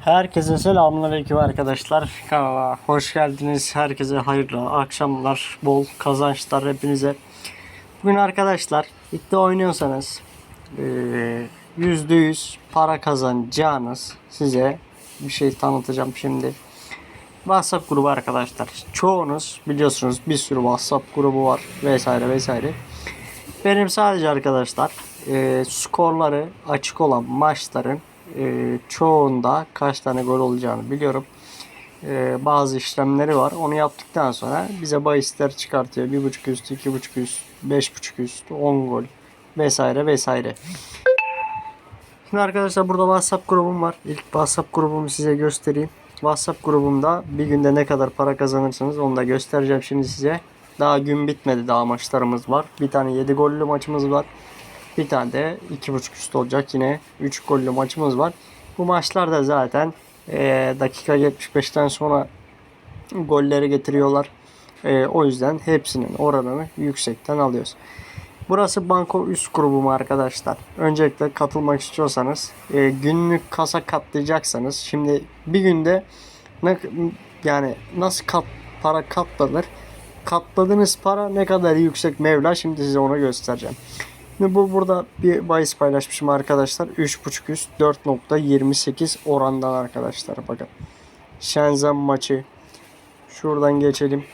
Herkese selamünaleyküm arkadaşlar. Kanala hoş geldiniz. Herkese hayırlı akşamlar, bol kazançlar hepinize. Bugün arkadaşlar iddia oynuyorsanız eee, %100 para kazanacağınız size bir şey tanıtacağım şimdi. WhatsApp grubu arkadaşlar. Çoğunuz biliyorsunuz bir sürü WhatsApp grubu var vesaire vesaire. Benim sadece arkadaşlar e, skorları açık olan maçların e, çoğunda kaç tane gol olacağını biliyorum. E, bazı işlemleri var. Onu yaptıktan sonra bize bahisler çıkartıyor. 1.5 üst, 2.5 üst, 5.5 üst, 10 gol vesaire vesaire. Şimdi arkadaşlar burada WhatsApp grubum var. İlk WhatsApp grubumu size göstereyim. WhatsApp grubumda bir günde ne kadar para kazanırsınız onu da göstereceğim şimdi size. Daha gün bitmedi daha maçlarımız var. Bir tane 7 gollü maçımız var. Bir tane de 2.5 üst olacak yine 3 gollü maçımız var. Bu maçlar da zaten eee, dakika 75'ten sonra golleri getiriyorlar. Eee, o yüzden hepsinin oranını yüksekten alıyoruz. Burası Banko üst grubum arkadaşlar. Öncelikle katılmak istiyorsanız e, günlük kasa katlayacaksanız şimdi bir günde ne, yani nasıl kat, para katlanır? Katladığınız para ne kadar yüksek Mevla şimdi size onu göstereceğim. Şimdi bu burada bir bahis paylaşmışım arkadaşlar. 3.5 üst 4.28 orandan arkadaşlar bakın. Shenzhen maçı. Şuradan geçelim.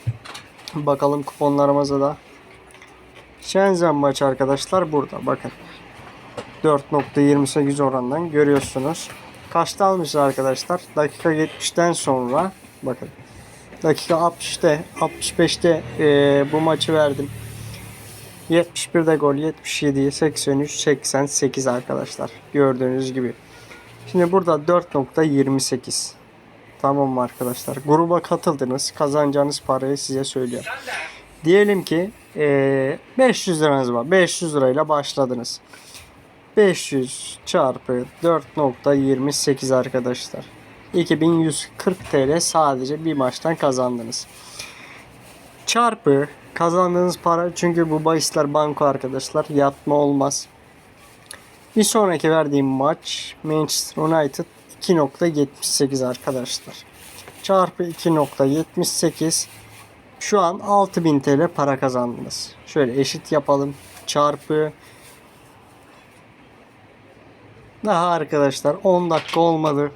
Bakalım kuponlarımıza da. Shenzhen maçı arkadaşlar burada bakın. 4.28 orandan görüyorsunuz. Kaçta almışız arkadaşlar? Dakika 70'ten sonra bakın. Dakika 60'te 65'te eee, bu maçı verdim. 71'de gol 77 83 88 arkadaşlar. Gördüğünüz gibi. Şimdi burada 4.28. Tamam mı arkadaşlar? Gruba katıldınız. Kazanacağınız parayı size söylüyorum. Diyelim ki eee, 500 liranız var. 500 lirayla başladınız. 500 çarpı 4.28 arkadaşlar. 2140 TL sadece bir maçtan kazandınız. Çarpı kazandığınız para çünkü bu bahisler banko arkadaşlar yatma olmaz. Bir sonraki verdiğim maç Manchester United 2.78 arkadaşlar. Çarpı 2.78 şu an 6000 TL para kazandınız. Şöyle eşit yapalım. Çarpı daha arkadaşlar 10 dakika olmadı.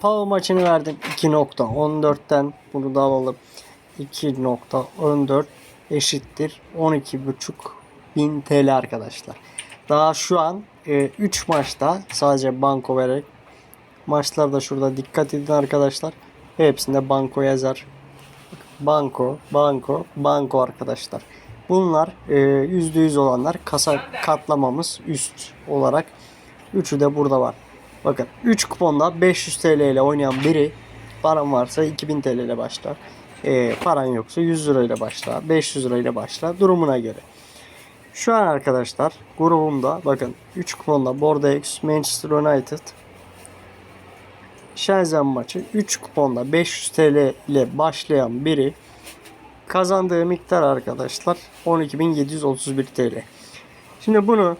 Pau maçını verdim 2.14'ten bunu da alalım. 2.14 eşittir 12.5 bin TL arkadaşlar. Daha şu an 3 maçta sadece banko vererek maçlarda şurada dikkat edin arkadaşlar. Hepsinde banko yazar. Banko, banko, banko arkadaşlar. Bunlar e, %100 olanlar kasa katlamamız üst olarak. Üçü de burada var. Bakın 3 kuponda 500 TL ile oynayan biri paran varsa 2000 TL ile başlar. E, paran yoksa 100 lira ile başla, 500 lira ile başla durumuna göre. Şu an arkadaşlar grubumda bakın 3 kuponda Bordeaux, Manchester United, Shenzhen maçı 3 kuponda 500 TL ile başlayan biri kazandığı miktar arkadaşlar 12.731 TL. Şimdi bunu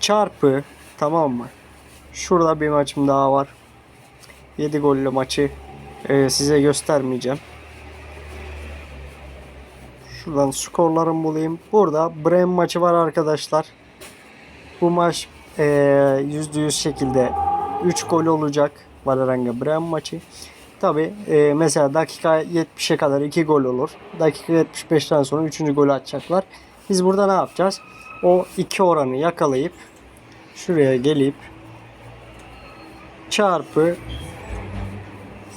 çarpı tamam mı? Şurada bir maçım daha var. 7 gollü maçı e, size göstermeyeceğim. Şuradan skorlarımı bulayım. Burada Bremen maçı var arkadaşlar. Bu maç e, %100 şekilde 3 gol olacak. Valerenga Bremen maçı. Tabi mesela dakika 70'e kadar 2 gol olur. Dakika 75'ten sonra 3. golü atacaklar. Biz burada ne yapacağız? O 2 oranı yakalayıp şuraya gelip çarpı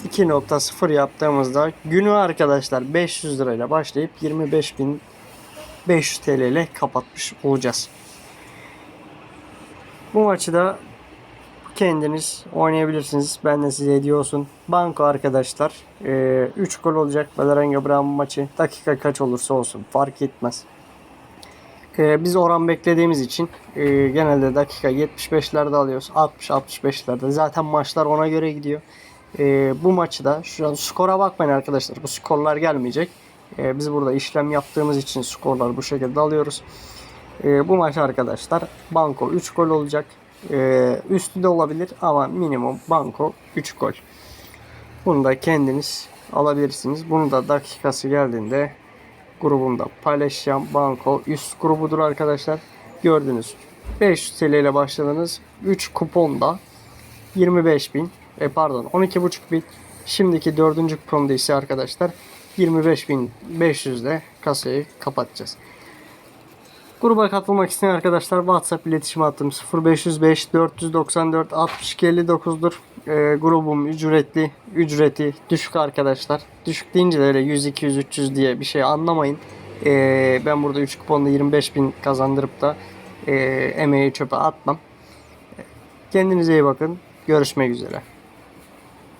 2.0 yaptığımızda günü arkadaşlar 500 lirayla başlayıp 25.500 TL ile kapatmış olacağız. Bu maçı da kendiniz oynayabilirsiniz. Ben de size hediye olsun. Banko arkadaşlar. 3 gol olacak. Valerenga Brown maçı. Dakika kaç olursa olsun. Fark etmez. Biz oran beklediğimiz için genelde dakika 75'lerde alıyoruz. 60-65'lerde. Zaten maçlar ona göre gidiyor. E, bu maçı da şu an skora bakmayın arkadaşlar. Bu skorlar gelmeyecek. E, biz burada işlem yaptığımız için skorları bu şekilde alıyoruz. E, bu maç arkadaşlar banko 3 gol olacak. Ee, üstü de olabilir ama minimum banko 3 gol. Bunu da kendiniz alabilirsiniz. Bunu da dakikası geldiğinde grubumda paylaşacağım. Banko üst grubudur arkadaşlar. Gördünüz. 500 TL ile başladınız. 3 kuponda 25 bin. E pardon 12,5 bin. Şimdiki dördüncü kuponda ise arkadaşlar 25.500 ile kasayı kapatacağız. Gruba katılmak isteyen arkadaşlar WhatsApp iletişim hattım 0505 494 62 59'dur. Ee, grubum ücretli, ücreti düşük arkadaşlar. Düşük deyince de öyle 100, 200, 300 diye bir şey anlamayın. Ee, ben burada 3 kuponda 25 bin kazandırıp da e, emeği çöpe atmam. Kendinize iyi bakın. Görüşmek üzere.